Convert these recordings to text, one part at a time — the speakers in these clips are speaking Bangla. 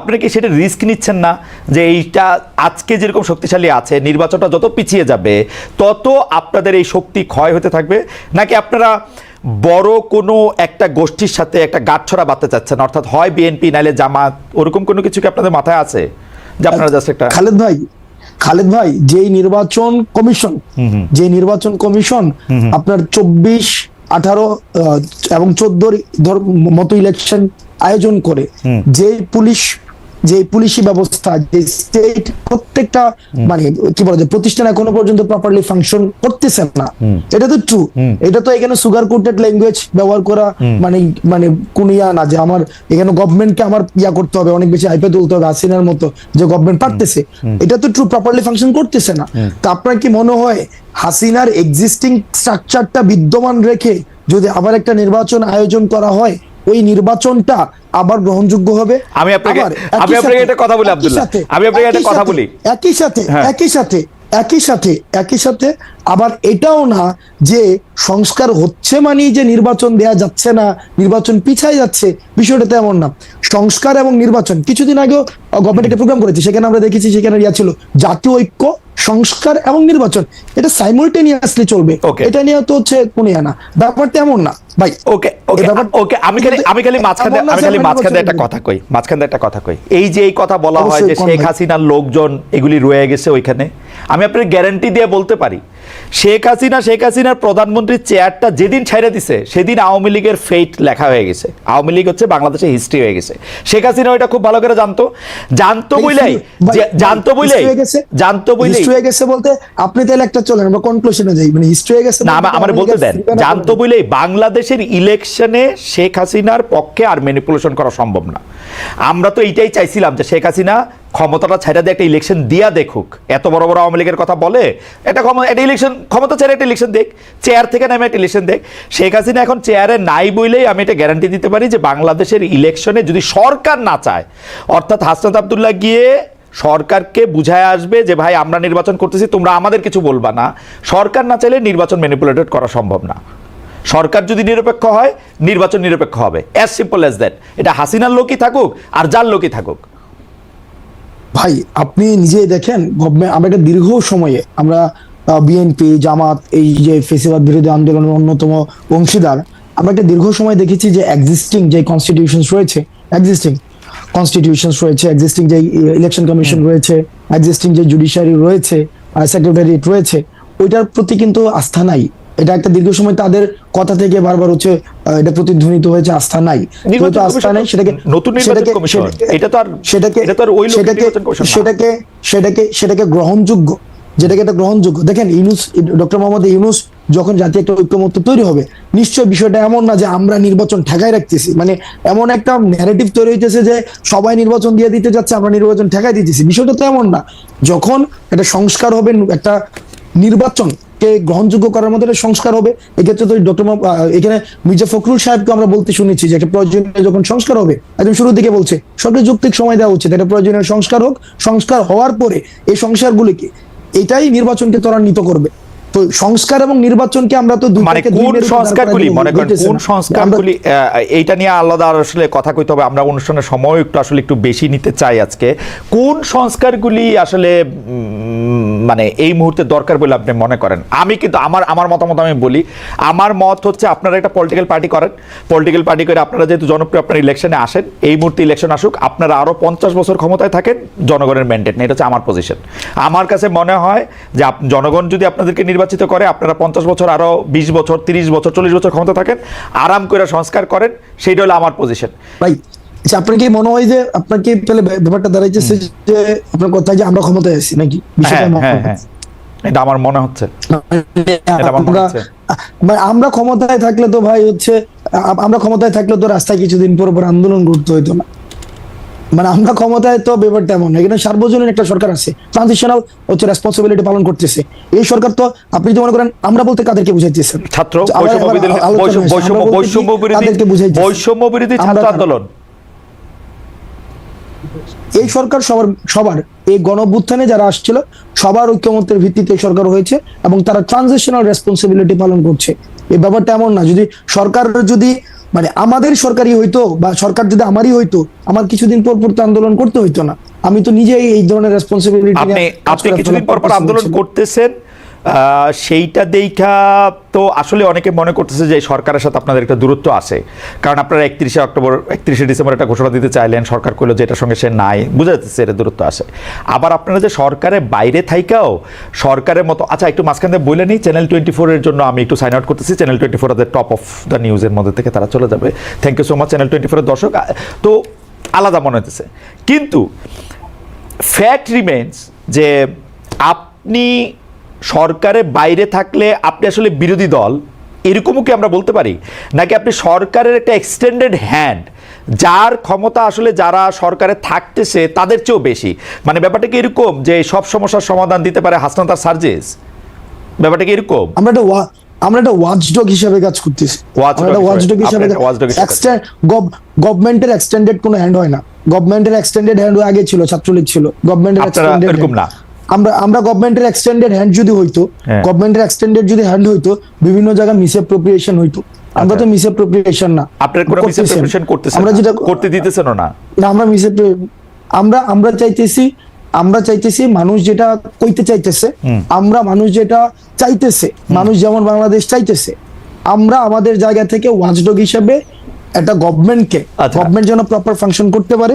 আপনারা কি সেটা রিস্ক নিচ্ছেন না যে এইটা আজকে যেরকম শক্তিশালী আছে নির্বাচনটা যত পিছিয়ে যাবে তত আপনাদের এই শক্তি ক্ষয় হতে থাকবে? নাকি আপনারা বড় কোনো একটা গোষ্ঠীর সাথে একটা গাঁটছড়া বাঁধতে চাচ্ছেন? অর্থাৎ হয় বিএনপি নাইলে জামাত ওরকম কোনো কিছু কি আপনাদের মাথায় আছে? যে আপনারা জাস্ট একটা খালেদ ভাই খালেদ ভাই যেই নির্বাচন কমিশন যে নির্বাচন কমিশন আপনার চব্বিশ আঠারো এবং চোদ্দোর মতো ইলেকশন আয়োজন করে যে পুলিশ যে পুলিশি ব্যবস্থা যে স্টেট প্রত্যেকটা মানে কি বলা যায় প্রতিষ্ঠান এখনও পর্যন্ত প্রপারলি ফাংশন করতেছে না। এটা তো ট্রু এটা তো এখানে সুগার কোটেড ল্যাঙ্গুয়েজ ব্যবহার করা মানে মানে কোন ইয়া না যে আমার এখানে গভর্নমেন্টকে আমার ইয়া করতে হবে অনেক বেশি আইপে তুলতে হবে হাসিনার মতো যে গভর্নমেন্ট পারতেছে। এটা তো ট্রু প্রপারলি ফাংশন করতেছে না। তা আপনার কি মনে হয় হাসিনার এক্সিস্টিং স্ট্রাকচারটা বিদ্যমান রেখে যদি আবার একটা নির্বাচন আয়োজন করা হয় ওই নির্বাচনটা আবার গ্রহণযোগ্য হবে আমি আপনাকে- আমি আপনাকে একটা কথা বলি, আব্দুল্লাহ। আমি আপনাকে একটা কথা বলি। একই সাথে হ্যাঁ। একই সাথে একই সাথে একই সাথে আবার এটাও না যে সংস্কার হচ্ছে মানেই যে নির্বাচন দেয়া যাচ্ছে না নির্বাচন পিছায় যাচ্ছে বিষয়টা তেমন না সংস্কার এবং নির্বাচন কিছুদিন আগেও গভর্নমেন্ট একটা প্রোগ্রাম করেছে সেখানে আমরা দেখেছি সেখানে ইয়া ছিল জাতীয় ঐক্য সংস্কার এবং নির্বাচন এটা সাইমultaneously চলবে। এটা নিয়ে তো হচ্ছে কোন না। ব্যাপারটা এমন না ভাই। ওকে ওকে ওকে আমি খালি আমি খালি মাঝখানে আমি খালি মাঝখানে একটা কথা কই। মাঝখানে একটা কথা কই। এই যে এই কথা বলা হয় যে শেখ? হাসিনার লোকজন এগুলি রয়ে গেছে ওইখানে। আমি আপনার গ্যারান্টি দিয়ে বলতে পারি শেখ হাসিনা শেখ হাসিনার প্রধানমন্ত্রীর চেয়ারটা যেদিন ছেড়ে দিছে সেদিন আওয়ামী লীগের ফেট লেখা হয়ে গেছে। আওয়ামী লীগ হচ্ছে বাংলাদেশের হিস্ট্রি হয়ে গেছে। শেখ হাসিনা ওইটা খুব ভালো করে জানতো। জানতো বইলাই জানতো বইলাই? জানতো বইলাই। হয়ে গেছে বলতে আপনি তাহলে একটা চলেন আমরা কনক্লুশনে যাই। মানে হিস্ট্রি হয়ে গেছে না আমার বলতে দেন। জানতো বলেন। বলেই বাংলাদেশের ইলেকশনে শেখ হাসিনার পক্ষে আর ম্যানিপুলেশন করা সম্ভব না। আমরা তো এইটাই চাইছিলাম যে শেখ হাসিনা ক্ষমতাটা ছেড়ে দিয়ে একটা ইলেকশন দিয়া দেখুক। এত বড় বড় আওয়ামী লীগের কথা বলে, এটা ক্ষমতা একটা ইলেকশন ক্ষমতা ছেড়ে একটা ইলেকশন দেখ চেয়ার থেকে নেমে একটা ইলেকশন দেখ শেখ হাসিনা এখন চেয়ারে নাই বইলেই আমি এটা গ্যারান্টি দিতে পারি যে বাংলাদেশের ইলেকশনে যদি সরকার না চায়, অর্থাৎ হাসনাত আবদুল্লাহ গিয়ে সরকারকে বুঝায় আসবে যে, ভাই, আমরা নির্বাচন করতেছি, তোমরা আমাদের কিছু বলবা না। সরকার না চাইলে নির্বাচন ম্যানিপুলেটেড করা সম্ভব না। সরকার যদি নিরপেক্ষ হয়, নির্বাচন নিরপেক্ষ হবে। অ্যাজ সিম্পল অ্যাজ দ্যাট এটা হাসিনার লোকই থাকুক আর যার লোকই থাকুক। ভাই আপনি নিজেই দেখেন আমরা একটা দীর্ঘ সময়ে আমরা বিএনপি জামাত এই যে ফেসিবাদ বিরোধী আন্দোলনের অন্যতম অংশীদার আমরা একটা দীর্ঘ সময় দেখেছি যে এক্সিস্টিং যে কনস্টিটিউশনস রয়েছে এক্সিস্টিং কনস্টিটিউশনস রয়েছে এক্সিস্টিং যে ইলেকশন কমিশন রয়েছে এক্সিস্টিং যে জুডিশিয়ারি রয়েছে সেক্রেটারিয়েট রয়েছে ওইটার প্রতি কিন্তু আস্থা নাই। এটা একটা দীর্ঘ সময় তাদের কথা থেকে বারবার হচ্ছে এটা প্রতিধ্বনিত হয়েছে আস্থা নাই। যেহেতু আস্থা নাই সেটাকে নতুন নির্বাচন সেটাকে- কমিশন। এটা তো আর- সেটাকে এটা তো আর ওই সেটাকে। সেটাকে সেটাকে সেটাকে গ্রহণযোগ্য। যেটাকে এটা গ্রহণযোগ্য। দেখেন ইউনুস ডক্টর মোহাম্মদ ইউনুস যখন জাতীয় একটা ঐক্যমত্য তৈরি হবে নিশ্চয় বিষয়টা এমন না যে আমরা নির্বাচন ঠেকাই রাখতেছি। মানে এমন একটা ন্যারেটিভ তৈরি হইতেছে যে সবাই নির্বাচন দিয়ে দিতে যাচ্ছে আমরা নির্বাচন ঠেকাই দিতেছি। বিষয়টা তো এমন না। যখন একটা সংস্কার হবে একটা নির্বাচন কে গ্রহণযোগ্য করার মধ্যে সংস্কার হবে। এক্ষেত্রে তো ডক্টর এখানে মির্জা ফখরুল সাহেবকে আমরা বলতে শুনেছি যে একটা প্রয়োজনীয় যখন সংস্কার হবে, একদম শুরুর দিকে বলছে সরকার যৌক্তিক সময় দেওয়া উচিত এটা প্রয়োজনীয় সংস্কার হোক, সংস্কার হওয়ার পরে এই সংস্কারগুলিকে, এটাই নির্বাচনকে ত্বরান্বিত করবে। তো সংস্কার এবং নির্বাচনকে আমরা তো মানে কোন সংস্কারগুলি? মনে করেন কোন। সংস্কারগুলি এইটা নিয়ে আলাদা আর আসলে কথা কইতে হবে। আমরা অনুষ্ঠানের সময় একটু আসলে একটু বেশি নিতে চাই আজকে। কোন সংস্কারগুলি আসলে মানে এই মুহূর্তে দরকার বলে আপনি মনে করেন? আমি কিন্তু আমার আমার মতামত আমি বলি আমার মত হচ্ছে আপনারা একটা পলিটিক্যাল পার্টি করেন। পলিটিক্যাল পার্টি করে আপনারা যেহেতু জনপ্রিয় আপনার ইলেকশনে আসেন। এই মুহূর্তে ইলেকশন আসুক আপনারা আরও পঞ্চাশ বছর ক্ষমতায় থাকেন জনগণের ম্যান্ডেট নেই এটা হচ্ছে আমার পজিশন আমার কাছে মনে হয় যে জনগণ যদি আপনাদেরকে নির্বাচিত করে আপনারা পঞ্চাশ বছর আরও বিশ বছর তিরিশ বছর চল্লিশ বছর ক্ষমতা থাকেন আরাম করে সংস্কার করেন সেইটা হলো আমার পজিশন ভাই আচ্ছা আপনার কি মনে হয় যে আপনার কি তাহলে ব্যাপারটা দাঁড়াইতেছে যে আপনার কথা যে আমরা ক্ষমতায় আছি নাকি? হ্যাঁ হ্যাঁ হয়। এটা আমার মনে হচ্ছে। আমরা ক্ষমতায় থাকলে তো ভাই হচ্ছে আমরা ক্ষমতায় থাকলে তো রাস্তায় কিছুদিন পর পর আন্দোলন করতে হইতো না। মানে আমরা ক্ষমতায় তো ব্যাপারটা এমন এখানে সার্বজনীন একটা সরকার আছে ট্রানজিশনাল হচ্ছে রেসপন্সিবিলিটি পালন করতেছে। এই সরকার তো আপনি যদি মনে করেন আমরা বলতে কাদেরকে বুঝাইতেছেন? ছাত্র বৈষম্য বিরোধী ছাত্র আন্দোলন। এই সরকার সবার সবার এই গণভ্যুত্থানে যারা আসছিল সবার ঐক্যমত্যের ভিত্তিতে এই সরকার হয়েছে এবং তারা ট্রানজিশনাল রেসপন্সিবিলিটি পালন করছে। এই ব্যাপারটা এমন না যদি সরকার যদি মানে আমাদের সরকারি হইতো বা সরকার যদি আমারই হইতো আমার কিছুদিন পর পর তো আন্দোলন করতে হইতো না। আমি তো নিজেই এই ধরনের রেসপন্সিবিলিটি আপনি আপনি কিছুদিন পর পর আন্দোলন করতেছেন সেইটা দেখা তো আসলে অনেকে মনে করতেছে যে সরকারের সাথে আপনাদের একটা দূরত্ব আছে। কারণ আপনারা একত্রিশে অক্টোবর, একত্রিশে ডিসেম্বর একটা ঘোষণা দিতে চাইলেন, সরকার করল যে এটার সঙ্গে সে নাই। বুঝা যাচ্ছে এটা দূরত্ব আছে। আবার আপনারা যে সরকারের বাইরে থাইকাও সরকারের মতো আচ্ছা একটু মাঝখান থেকে বলে নিই চ্যানেল টোয়েন্টি ফোরের জন্য আমি একটু সাইন আউট করতেছি। Channel twenty four top of the নিউজের মধ্যে থেকে তারা চলে যাবে। Thank you so much channel twenty ফোরের দর্শক। তো আলাদা মনে হতেছে কিন্তু ফ্যাক্ট রিমেন্স যে আপনি সরকারের বাইরে থাকলে আপনি আসলে বিরোধী দল এরকমও কি আমরা বলতে পারি? নাকি আপনি সরকারের একটা এক্সটেন্ডেড হ্যান্ড যার ক্ষমতা আসলে যারা সরকারে থাকতেছে তাদের চেয়েও বেশি? মানে ব্যাপারটা কি এরকম যে সব সমস্যার সমাধান দিতে পারে হাসনাত আর সার্জেস? ব্যাপারটা কি এরকম? আমরা একটা আমরা একটা ওয়াচডগ হিসাবে কাজ করতেছি। আমরা হিসাবে, ওয়াচডগ হিসাবে। গভর্নমেন্টের এক্সটেন্ডেড কোনো হ্যান্ড হয় না। গভর্নমেন্টের এক্সটেন্ডেড হ্যান্ড আগে ছিল ছাত্রলীগ ছিল। গভর্নমেন্টের এক্সটেন্ডেড এরকম না। আমরা আমরা গভর্নমেন্টের এক্সটেন্ডেড হ্যান্ড যদি হইতো হ্যাঁ। গভর্নমেন্টের এক্সটেন্ডেড যদি হ্যান্ড হইতো বিভিন্ন জায়গায় মিসঅ্যাপ্রোপ্রিয়েশন হইতো আমরা তো আচ্ছা। মিসঅ্যাপ্রোপ্রিয়েশন না আপনার কোনো করতেছেন। মিসঅ্যাপ্রিয়েশন করতেছেন আমরা যেটা করতে দিতেছেনও না না আমরা মিসে আমরা আমরা চাইতেছি আমরা চাইতেছি মানুষ যেটা কইতে চাইতেছে আমরা মানুষ যেটা চাইতেছে মানুষ যেমন বাংলাদেশ চাইতেছে আমরা আমাদের জায়গা থেকে ওয়াচডগ হিসেবে একটা গভর্নমেন্টকে আচ্ছা। গভর্নমেন্ট যেন প্রপার ফাংশন করতে পারে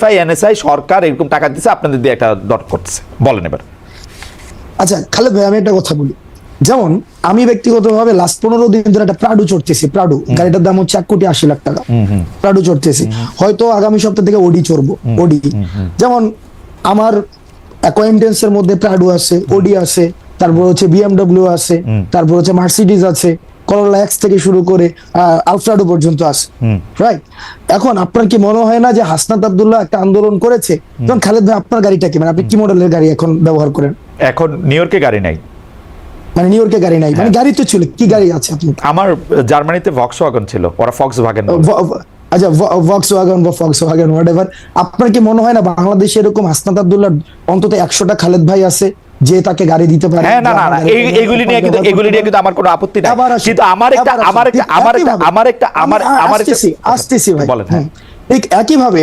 ডিজিএফআই এনএসআই সরকার এরকম টাকা দিচ্ছে আপনাদের দিয়ে একটা দর করতেছে। বলেন এবার। আচ্ছা খালেদ ভাই আমি একটা কথা বলি। যেমন আমি ব্যক্তিগতভাবে লাস্ট পনেরো দিন ধরে একটা প্রাডু চড়তেছি প্রাডু গাড়িটার দাম হচ্ছে এক কোটি আশি লাখ টাকা। প্রাডু চড়তেছি। হয়তো আগামী সপ্তাহ থেকে ওডি চড়বো ওডি যেমন আমার অ্যাকোয়েন্টেন্স এর মধ্যে প্রাডু আছে ওডি আছে তারপর হচ্ছে বিএমডব্লিউ আছে তারপর হচ্ছে মার্সিডিজ আছে করোলা এক্স থেকে শুরু করে আলফ্রাডো পর্যন্ত আসে রাইট এখন আপনার কি মনে হয় না যে হাসনাত আবদুল্লাহ একটা আন্দোলন করেছে? যেমন খালেদ ভাই আপনার গাড়িটা কি? মানে আপনি কি মডেলের গাড়ি এখন ব্যবহার করেন? এখন নিউ ইয়র্কে গাড়ি নাই। মানে নিউ ইয়র্কে গাড়ি নাই। মানে গাড়ি তো ছিল কি গাড়ি আছে আপনি আমার জার্মানিতে ভক্স ওয়াগন ছিল ওরা ফক্স ভাগেন আচ্ছা ভক্স ওয়াগন বা ফক্স ওয়াগন হোয়াট এভার আপনার কি মনে হয় না বাংলাদেশে এরকম হাসনাত আব্দুল্লাহ অন্তত একশোটা খালেদ ভাই আছে যে তাকে গাড়ি দিতে পারে? হ্যাঁ না না এই- নিয়ে কিন্তু এগুলি নিয়ে কিন্তু আমার কোনো আপত্তি নাই। কিন্তু আমার একটা আমার একটা আমার একটা আমার একটা আমার আমার আসতেছি আসতেছি ভাই। বলেন হ্যাঁ। ঠিক একইভাবে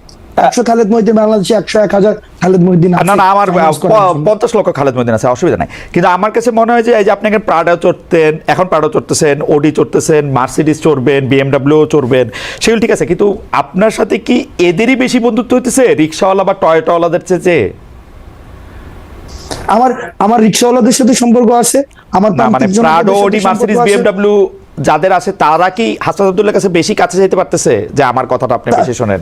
একশো খালেদ মহিউদ্দিন বাংলাদেশে একশো এক হাজার খালেদ মহিউদ্দিন না না আমার finance করার প- জন্য। পঞ্চাশ লক্ষ খালেদ মদিন আছে অসুবিধা নাই। কিন্তু আমার কাছে মনে হয় যে এই যে আপনি এখন চড়তেন এখন প্রাডো চড়তেছেন ওডি চড়তেছেন মার্সিডিস চড়বেন বিএমডাব্লিউ চড়বেন সেগুলো ঠিক আছে। কিন্তু আপনার সাথে কি এদেরই বেশি বন্ধুত্ব হইতেছে? রিক্সাওয়ালা বা টয়টাওয়ালাদের চেয়ে আমার আমার রিক্সাওয়ালাদের সাথে সম্পর্ক আছে আমার মানে প্রান্তিক প্রাডো ওডি মার্সিডিস বিএমডাব্লিউ যাদের আছে তারা কি হাসান আব্দুল্লাহ কাছে বেশি কাছে যেতে পারতেছে? যে আমার কথাটা আপনি বেশি শোনেন।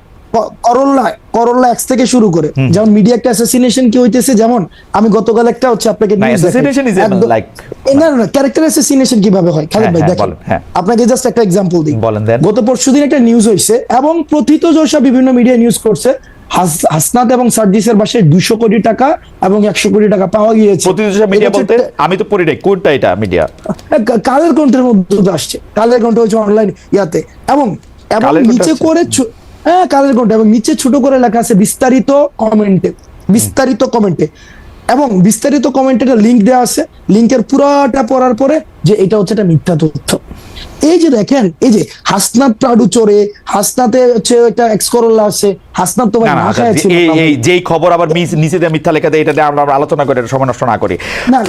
everything, শুরু করে- really? ক- করোলা করোলা এক্স থেকে শুরু করে। যেমন মিডিয়া একটা অ্যাসাসিনেশন কি হইতেছে? যেমন আমি গতকাল একটা হচ্ছে আপনাকে না, না ক্যারেক্টার অ্যাসাসিনেশন কীভাবে হয়? খালেদ হ্যাঁ, ভাই হ্যাঁ, দেখেন। হ্যাঁ। আপনাকে জাস্ট একটা এক্সাম্পল দিই। গত পরশুদিন একটা নিউজ হইছে এবং প্রথিত যশা বিভিন্ন মিডিয়া নিউজ করছে। হাস- হাসনাত এবং সার্জিসের বাসায় দুশো কোটি টাকা এবং একশো কোটি টাকা পাওয়া গিয়েছে। মিডিয়া বলতে আমি তো পড়ি কোনটা এটা মিডিয়া কালের কণ্ঠের মধ্যে আসছে। কালের কণ্ঠ হচ্ছে অনলাইন ইয়াতে। এবং এবং নিচে করে হ্যাঁ কালের কণ্ঠ। এবং নিচে ছোট করে লেখা আছে বিস্তারিত কমেন্টে বিস্তারিত কমেন্টে এবং বিস্তারিত কমেন্টে লিঙ্ক দেওয়া আছে। লিঙ্কের পুরাটা পড়ার পরে যে এটা হচ্ছে একটা মিথ্যা তথ্য। এই যে দেখেন এই যে হাসনাত প্রাডু চোরে হাসনাতে হচ্ছে একটা এক্স করোলা আছে হাসনাত তো ভাই না না না আচ্ছা, খায়া ছিল এই যেই খবর আবার নিচে দিয়ে মিথ্যা লেখা দেয় এটা আমরা আলোচনা করে সময় নষ্ট না করি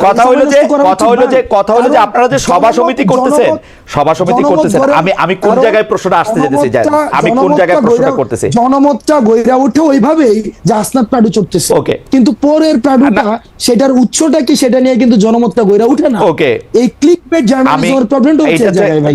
কথা হলো যে কথা হলো যে কথা হলো যে আপনারা যে সভা সমিতি করতেছেন সভা সমিতি করতেছেন আমি আমি কোন জায়গায় প্রশ্নটা আসতে যেতেছি? জনমতটা- আমি কোন জায়গায় প্রশ্নটা করতেছি জনমতটা গইরা উঠে ওইভাবেই যে আসনাত প্রাডু চড়তেছে Okay. কিন্তু পরের প্রাডুটা না। সেটার উৎসটা কি সেটা নিয়ে কিন্তু জনমতটা গইরা উঠে না Okay. এই ক্লিক বেট জার্নালিজমের প্রবলেমটা হচ্ছে জায়গায় ভাই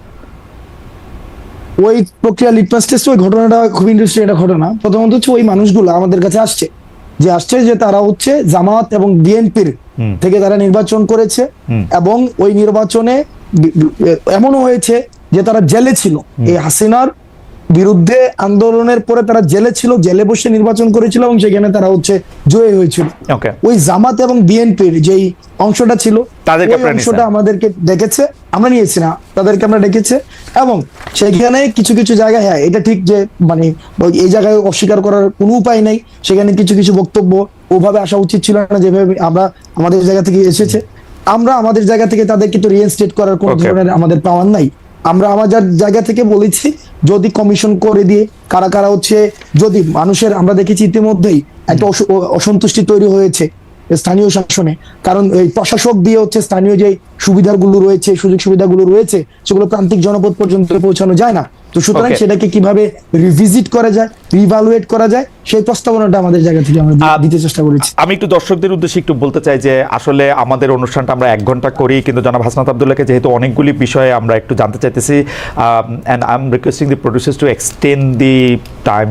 ওই প্রক্রিয়া লিটমাস টেস্ট ওই ঘটনাটা খুব ইন্টারেস্টিং একটা ঘটনা। প্রথমত হচ্ছে ওই মানুষগুলো আমাদের কাছে আসছে। যে আসছে যে তারা হচ্ছে জামাত এবং বিএনপির থেকে তারা নির্বাচন করেছে এবং ওই নির্বাচনে এমনও হয়েছে যে তারা জেলে ছিল। এই হাসিনার বিরুদ্ধে আন্দোলনের পরে তারা জেলে ছিল জেলে বসে নির্বাচন করেছিল এবং সেখানে তারা হচ্ছে জয়ী হয়েছিল। ওই জামাত এবং বিএনপির যেই অংশটা ছিল তাদেরকে ওই অংশটা আমাদেরকে ডেকেছে আমরা নিয়েছি না তাদেরকে আমরা ডেকেছে এবং সেখানে কিছু কিছু জায়গায় হ্যাঁ এটা ঠিক যে মানে এই জায়গায় অস্বীকার করার কোনো উপায় নাই সেখানে কিছু কিছু বক্তব্য ওভাবে আসা উচিত ছিল না যেভাবে আমরা আমাদের জায়গা থেকে এসেছে। আমরা আমাদের জায়গা থেকে তাদেরকে তো রিইনস্টেট করার কোনো ধরনের আমাদের পাওয়ার নাই। আমরা আমাদের জায়গা থেকে বলেছি যদি কমিশন করে দিয়ে কারা কারা হচ্ছে যদি মানুষের আমরা দেখেছি ইতিমধ্যেই একটা অসন্তুষ্টি তৈরি হয়েছে স্থানীয় শাসনে। কারণ এই প্রশাসক দিয়ে হচ্ছে স্থানীয় যে সুবিধাগুলো রয়েছে সুযোগ সুবিধাগুলো রয়েছে সেগুলো প্রান্তিক জনপদ পর্যন্ত পৌঁছানো যায় না। তো সুতরাং সেটাকে কীভাবে রিভিজিট করা যায় রিভালুয়েট করা যায় সেই প্রস্তাবনাটা আমাদের জায়গা থেকে আমরা দিতে চেষ্টা করেছি। আমি একটু দর্শকদের উদ্দেশ্যে একটু বলতে চাই যে আসলে আমাদের অনুষ্ঠানটা আমরা এক ঘণ্টা করি কিন্তু জনাব হাসনাত আবদুল্লাহকে যেহেতু অনেকগুলি বিষয়ে আমরা একটু জানতে চাইতেছি and I am requesting the producers to extend the time